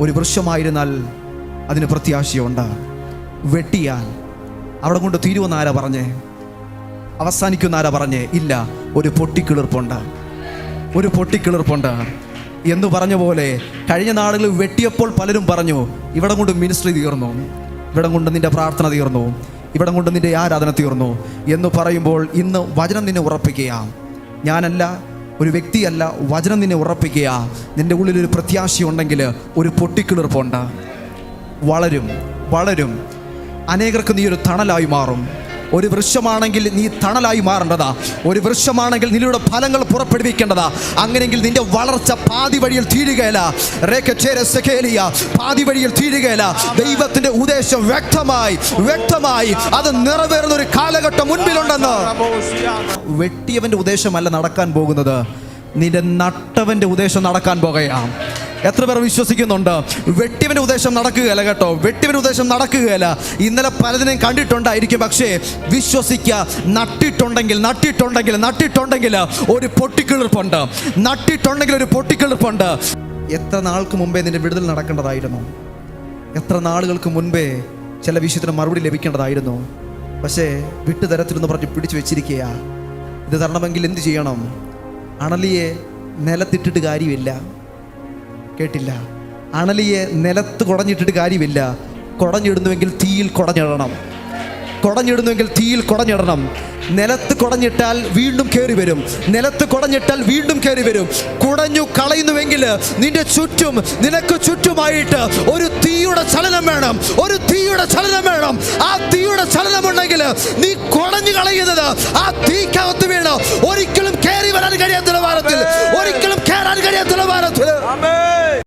ഒരു വൃക്ഷമായിരുന്നാൽ അതിന് പ്രത്യാശയുണ്ട്. വെട്ടിയാൽ. അവിടെ കൊണ്ട് തീരുമെന്ന് ആരാ പറഞ്ഞേ? അവസാനിക്കുന്ന ആരാ പറഞ്ഞേ? ഇല്ല ഒരു പൊട്ടിക്കിളിർപ്പുണ്ട്. ഒരു പൊട്ടിക്കിളിർപ്പുണ്ട്. എന്ന് പറഞ്ഞ പോലെ കഴിഞ്ഞ നാളുകളിൽ വെട്ടിയപ്പോൾ പലരും പറഞ്ഞു ഇവിടം കൊണ്ട് മിനിസ്ട്രി തീർന്നു. ഇവിടം കൊണ്ട് നിന്റെ പ്രാർത്ഥന തീർന്നു. ഇവിടം കൊണ്ട് നിന്റെ ആരാധന തീർന്നു. എന്ന് പറയുമ്പോൾ ഇന്ന് വചനം നിന്നെ ഉറപ്പിക്കുക ഞാനല്ല ഒരു വ്യക്തിയല്ല വചനം നിന്നെ ഉറപ്പിക്കുക. നിന്റെ ഉള്ളിൽ ഒരു പ്രത്യാശയുണ്ടെങ്കിൽ ഒരു പൊട്ടിക്കിളിർപ്പുണ്ട് വളരും വളരും. അനേകർക്ക് നീ ഒരു തണലായി മാറും. ഒരു വൃക്ഷമാണെങ്കിൽ നീ തണലായി മാറേണ്ടതാ. ഒരു വൃക്ഷമാണെങ്കിൽ നിന്നിലൂടെ ഫലങ്ങൾ പുറപ്പെടുവിക്കേണ്ടതാ. അങ്ങനെയെങ്കിൽ നിന്റെ വളർച്ച പാതി വഴിയിൽ തീരുകയില്ല. പാതി വഴിയിൽ തീരുകയില്ല. ദൈവത്തിന്റെ ഉദ്ദേശം വ്യക്തമായി വ്യക്തമായി അത് നിറവേറുന്ന ഒരു കാലഘട്ടം മുൻപിലുണ്ടെന്ന്. വെട്ടിയവന്റെ ഉദ്ദേശമല്ല നടക്കാൻ പോകുന്നത്. നിന്റെ നട്ടവന്റെ ഉദ്ദേശം നടക്കാൻ പോകുകയാണ്. എത്ര പേർ വിശ്വസിക്കുന്നുണ്ട്? വെട്ടിവന്റെ ഉദ്ദേശം നടക്കുകയല്ല കേട്ടോ. വെട്ടിവന്റെ ഉദ്ദേശം നടക്കുകയല്ല. ഇന്നലെ പലതിനെയും കണ്ടിട്ടുണ്ടായിരിക്കും. പക്ഷേ വിശ്വസിക്കുക നട്ടിട്ടുണ്ടെങ്കിൽ നട്ടിട്ടുണ്ടെങ്കിൽ നട്ടിട്ടുണ്ടെങ്കിൽ ഒരു പൊട്ടിക്കിളിർപ്പുണ്ട്. നട്ടിട്ടുണ്ടെങ്കിൽ ഒരു പൊട്ടിക്കിളിർപ്പുണ്ട്. എത്ര നാൾക്ക് മുമ്പേ നിന്റെ വിടുതൽ നടക്കേണ്ടതായിരുന്നു? എത്ര നാളുകൾക്ക് മുൻപേ ചില വിഷയത്തിന് മറുപടി ലഭിക്കേണ്ടതായിരുന്നു? പക്ഷേ വിട്ടുതരത്തിലെന്ന് പറഞ്ഞ് പിടിച്ചു വെച്ചിരിക്കുക ഇത് തരണമെങ്കിൽ എന്ത് ചെയ്യണം? അണലിയെ നിലത്തിട്ടിട്ട് കാര്യമില്ല. കേട്ടില്ല. അണലിയെ നിലത്ത് കുടഞ്ഞിട്ടിട്ട് കാര്യമില്ല. കുടഞ്ഞിടുന്നുവെങ്കിൽ തീയിൽ കുടഞ്ഞിടണം. കുടഞ്ഞിടുന്നുവെങ്കിൽ തീയിൽ കുടഞ്ഞിടണം. നിലത്ത് കുടഞ്ഞിട്ടാൽ വീണ്ടും കയറി വരും. നിലത്ത് കുടഞ്ഞിട്ടാൽ വീണ്ടും കയറി വരും. കുടഞ്ഞു കളയുന്നുവെങ്കിൽ നിന്റെ ചുറ്റും നിനക്ക് ചുറ്റുമായിട്ട് ഒരു തീയുടെ ചലനം വേണം. ഒരു തീയുടെ ചലനം വേണം. ആ തീയുടെ ചലനം ഉണ്ടെങ്കിൽ നീ കുടഞ്ഞു കളയുന്നത് ആ തീക്കകത്ത് വീണ് ഒരിക്കലും കയറി വരാൻ കഴിയാത്ത നിലവാരത്തിൽ